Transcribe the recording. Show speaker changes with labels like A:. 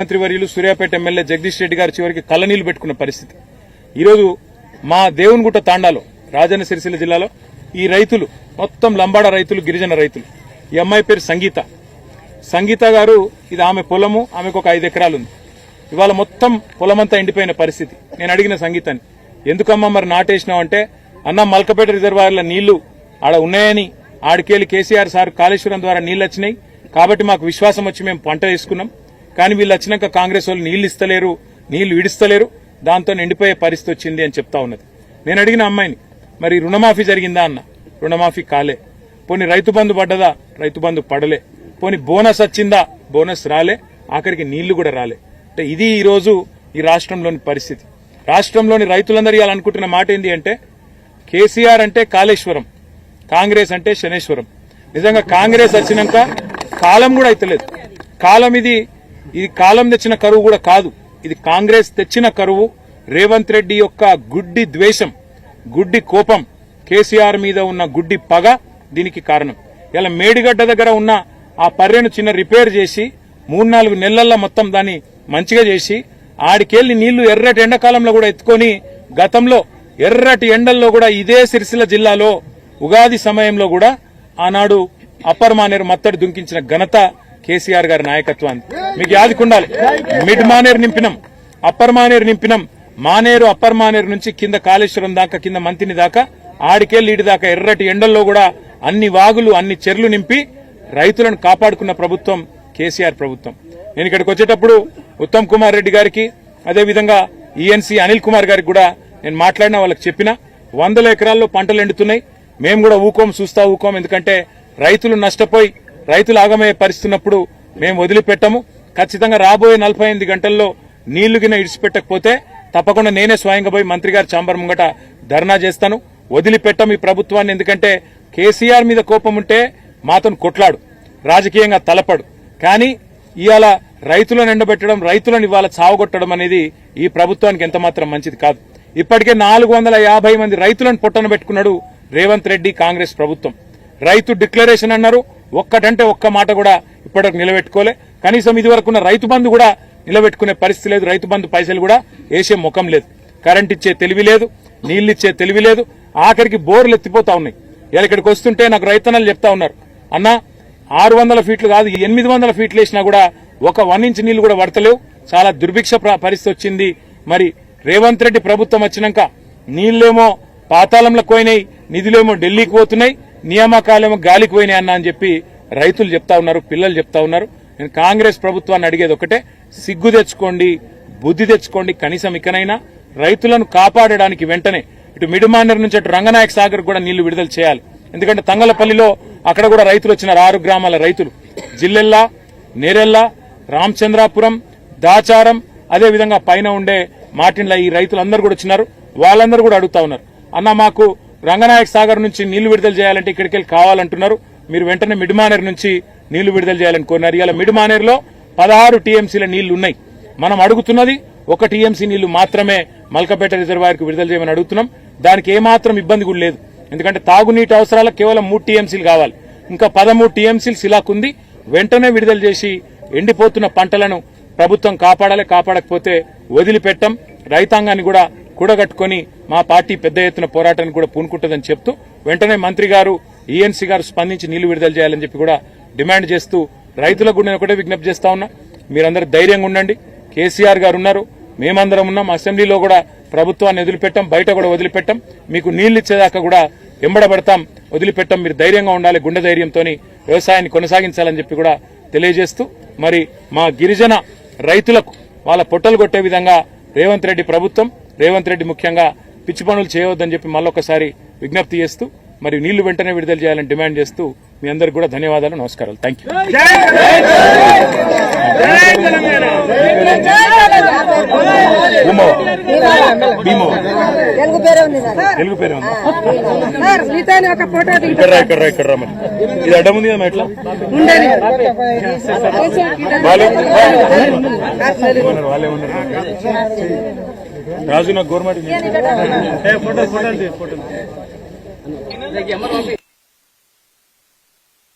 A: మంత్రివర్యులు సూర్యాపేట ఎమ్మెల్యే జగదీష్ రెడ్డి గారు చివరికి కళ్ళనీళ్ళు పెట్టుకున్న పరిస్థితి. ఈరోజు మా దేవునిగుట్ట తాండాలో రాజన్న సిరిసిల్ల జిల్లాలో ఈ రైతులు మొత్తం లంబాడ రైతులు గిరిజన రైతులు. ఈ అమ్మాయి పేరు సంగీత. సంగీత గారు ఇది ఆమె పొలము ఆమెకు ఒక ఐదు ఎకరాలు ఉంది ఇవాళ మొత్తం పొలమంతా ఎండిపోయిన పరిస్థితి. నేను అడిగిన సంగీతాన్ని ఎందుకమ్మా మరి నాటేసినావు అంటే అన్న మల్కపేట రిజర్వాయర్ల నీళ్ళు ఆడ ఉన్నాయని ఆడికేళ్ళు కేసీఆర్ సార్ కాళేశ్వరం ద్వారా నీళ్ళు వచ్చినాయి కాబట్టి మాకు విశ్వాసం వచ్చి మేము పంట వేసుకున్నాం. కానీ వీళ్ళు వచ్చినాక కాంగ్రెస్ వాళ్ళు నీళ్ళు ఇస్తలేరు నీళ్ళు విడిస్తలేరు దాంతో నిండిపోయే పరిస్థితి వచ్చింది అని చెప్తా ఉన్నది. నేను అడిగిన అమ్మాయిని మరి రుణమాఫీ జరిగిందా అన్న? రుణమాఫీ కాలే. పోనీ రైతు బంధు పడ్డదా? రైతు బంధు పడలే. పోనీ బోనస్ వచ్చిందా? బోనస్ రాలే. ఆఖరికి నీళ్ళు కూడా రాలే. అంటే ఇది ఈరోజు ఈ రాష్ట్రంలోని పరిస్థితి. రాష్ట్రంలోని రైతులందరూ ఇవ్వాలనుకుంటున్న అనుకుంటున్న మాట ఏంటి అంటే కేసీఆర్ అంటే కాళేశ్వరం కాంగ్రెస్ అంటే శనేశ్వరం. నిజంగా కాంగ్రెస్ వచ్చినాక కాలం కూడా అయితలేదు. కాలం ఇది ఇది కాలం తెచ్చిన కరువు కూడా కాదు. ఇది కాంగ్రెస్ తెచ్చిన కరువు. రేవంత్ రెడ్డి యొక్క గుడ్డి ద్వేషం గుడ్డి కోపం కేసీఆర్ మీద ఉన్న గుడ్డి పగ దీనికి కారణం. ఇలా మేడిగడ్డ దగ్గర ఉన్న ఆ పర్రెను చిన్న రిపేర్ చేసి మూడు నాలుగు నెలల్లో మొత్తం దాన్ని మంచిగా చేసి ఆడికెళ్ళి నీళ్ళు ఎర్రటి ఎండాకాలంలో కూడా ఎత్తుకొని గతంలో ఎర్రటి ఎండల్లో కూడా ఇదే సిరిసిల్ల జిల్లాలో ఉగాది సమయంలో కూడా ఆనాడు అప్పర్ మానేరు మత్తడి దుంకించిన ఘనత కేసీఆర్ గారి నాయకత్వాన్ని మీకు యాదికుండాలి మిడ్ మానేరు నింపినాం అప్పర్ మానేరు నింపినాం. మానేరు అప్పర్ మానేరు నుంచి కింద కాళేశ్వరం దాకా కింద మంతిని దాకా ఆడికే లీడి దాకా ఎర్రటి ఎండల్లో కూడా అన్ని వాగులు అన్ని చెర్లు నింపి రైతులను కాపాడుకున్న ప్రభుత్వం కేసీఆర్ ప్రభుత్వం. నేను ఇక్కడికి వచ్చేటప్పుడు ఉత్తమ్ కుమార్ రెడ్డి గారికి అదేవిధంగా ఈఎన్సీ అనిల్ కుమార్ గారికి కూడా నేను మాట్లాడిన వాళ్ళకి చెప్పిన వందల ఎకరాల్లో పంటలు ఎండుతున్నాయి. మేము కూడా ఊకోం చూస్తా ఊకోం ఎందుకంటే రైతులు నష్టపోయి రైతులు ఆగమయ్యే పరిస్థితున్నప్పుడు మేము వదిలిపెట్టము. ఖచ్చితంగా రాబోయే నలభై ఎనిమిది గంటల్లో నీళ్ళు గిన ఇడిచిపెట్టకపోతే తప్పకుండా నేనే స్వయంగా పోయి మంత్రి గారి చాంబర్ ముంగట ధర్నా చేస్తాను. వదిలిపెట్టం ఈ ప్రభుత్వాన్ని ఎందుకంటే కేసీఆర్ మీద కోపం ఉంటే మాతను కొట్లాడు రాజకీయంగా తలపడు. కానీ ఇవాళ రైతులను ఎండబెట్టడం రైతులను ఇవాళ చావగొట్టడం అనేది ఈ ప్రభుత్వానికి ఎంతమాత్రం మంచిది కాదు. ఇప్పటికే నాలుగు వందల యాభై మంది రైతులను పొట్టన పెట్టుకున్నాడు రేవంత్ రెడ్డి కాంగ్రెస్ ప్రభుత్వం. రైతు డిక్లరేషన్ అన్నారు ఒక్కటంటే ఒక్క మాట కూడా ఇప్పటివరకు నిలబెట్టుకోలే. కనీసం ఇదివరకు ఉన్న రైతు బంధు కూడా నిలబెట్టుకునే పరిస్థితి లేదు. రైతు బంధు పైసలు కూడా వేసే ముఖం లేదు. కరెంట్ ఇచ్చే తెలివి లేదు. నీళ్ళు ఇచ్చే తెలివి లేదు. ఆఖరికి బోర్లు ఎత్తిపోతా ఉన్నాయి. ఇలా ఇక్కడికి వస్తుంటే నాకు రైతన్నలు చెప్తా ఉన్నారు. అన్న ఆరు వందల ఫీట్లు కాదు ఎనిమిది వందల ఫీట్లు వేసినా కూడా ఒక వన్ ఇంచ్ నీళ్ళు కూడా పడతలేవు. చాలా దుర్భిక్ష పరిస్థితి వచ్చింది. మరి రేవంత్ రెడ్డి ప్రభుత్వం వచ్చినాక నీళ్ళేమో పాతాళంలో పోయినాయి నిధులేమో ఢిల్లీకి పోతున్నాయి. నియామకాలేమో గాలికి పోయినాయి అన్న అని చెప్పి రైతులు చెప్తా ఉన్నారు పిల్లలు చెప్తా ఉన్నారు. నేను కాంగ్రెస్ ప్రభుత్వాన్ని అడిగేది ఒకటే సిగ్గు తెచ్చుకోండి బుద్ధి తెచ్చుకోండి కనీసం ఇకనైనా రైతులను కాపాడడానికి వెంటనే ఇటు మిడుమానర్ నుంచి అటు రంగనాయక సాగర్ కూడా నీళ్ళు విడుదల చేయాలి. ఎందుకంటే తంగలపల్లిలో అక్కడ కూడా రైతులు వచ్చినారు ఆరు గ్రామాల రైతులు. జిల్లెల్లా నేరెల్లా రామచంద్రాపురం దాచారం అదేవిధంగా పైన ఉండే మాటిన్ల ఈ రైతులందరూ కూడా వచ్చినారు. వాళ్ళందరూ కూడా అడుగుతా ఉన్నారు. అన్న మాకు రంగనాయక సాగర్ నుంచి నీళ్ళు విడుదల చేయాలంటే ఇక్కడికి వెళ్ళి కావాలంటున్నారు. మీరు వెంటనే మిడిమానేర్ నుంచి నీళ్ళు విడుదల చేయాలని కోరినారు. ఇలా మిడ్మానేర్లో పదహారు టీఎంసీల నీళ్ళు ఉన్నాయి. మనం అడుగుతున్నది ఒక టీఎంసీ నీళ్ళు మాత్రమే మల్కపేట రిజర్వాయర్కు విడుదల చేయమని అడుగుతున్నాం. దానికి ఏమాత్రం ఇబ్బంది కూడా లేదు. ఎందుకంటే తాగునీటి అవసరాలకు కేవలం మూడు టీఎంసీలు కావాలి. ఇంకా పదమూడు టీఎంసీలు శిలాకుంది వెంటనే విడుదల చేసి ఎండిపోతున్న పంటలను ప్రభుత్వం కాపాడాలి కాపాడకపోతే వదిలిపెట్టం. రైతాంగాన్ని కూడా కూడగట్టుకొని మా పార్టీ పెద్ద ఎత్తున పోరాటాన్ని కూడా పూనుకుంటుందని చెప్తూ వెంటనే మంత్రి గారు ఈఎన్సీ గారు స్పందించి నీళ్ళు విడుదల చేయాలని చెప్పి కూడా డిమాండ్ చేస్తూ రైతులకు కూడా నేను ఒకటే విజ్ఞప్తి చేస్తా ఉన్నా. మీరందరూ ధైర్యంగా ఉండండి. కేసీఆర్ గారు ఉన్నారు. మేమందరం ఉన్నాం. అసెంబ్లీలో కూడా ప్రభుత్వాన్ని వదిలిపెట్టాం. బయట కూడా వదిలిపెట్టాం. మీకు నీళ్ళు ఇచ్చేదాకా కూడా ఎంబడబడతాం వదిలిపెట్టాం. మీరు ధైర్యంగా ఉండాలి. గుండె ధైర్యంతో వ్యవసాయాన్ని కొనసాగించాలని చెప్పి కూడా తెలియజేస్తూ మరి మా గిరిజన రైతులకు వాళ్ళ పొట్టలు కొట్టే విధంగా రేవంత్ రెడ్డి ప్రభుత్వం రేవంత్ రెడ్డి ముఖ్యంగా పిచ్చి పనులు చేయవద్దని చెప్పి మళ్ళొకసారి విజ్ఞప్తి చేస్తూ మరి నీళ్ళు వెంటనే విడుదల చేయాలని డిమాండ్ చేస్తూ మీ అందరికి కూడా ధన్యవాదాలు నమస్కారాలు థ్యాంక్ యూ భీమో
B: తెలుగు పేరే ఉంది సార్.
A: తెలుగు పేరు ఉందా?
B: సార్ ఒక ఫోటో
A: ఇక్కడ రా ఇక్కడ రా ఇక్కడ రా ఇది అడ్డం ఉంది కదా ఎట్లా
B: ఉండేది
A: వాళ్ళే ఉన్నారు, వాళ్ళే ఉన్నారు రాజు నాకు గవర్నమెంట్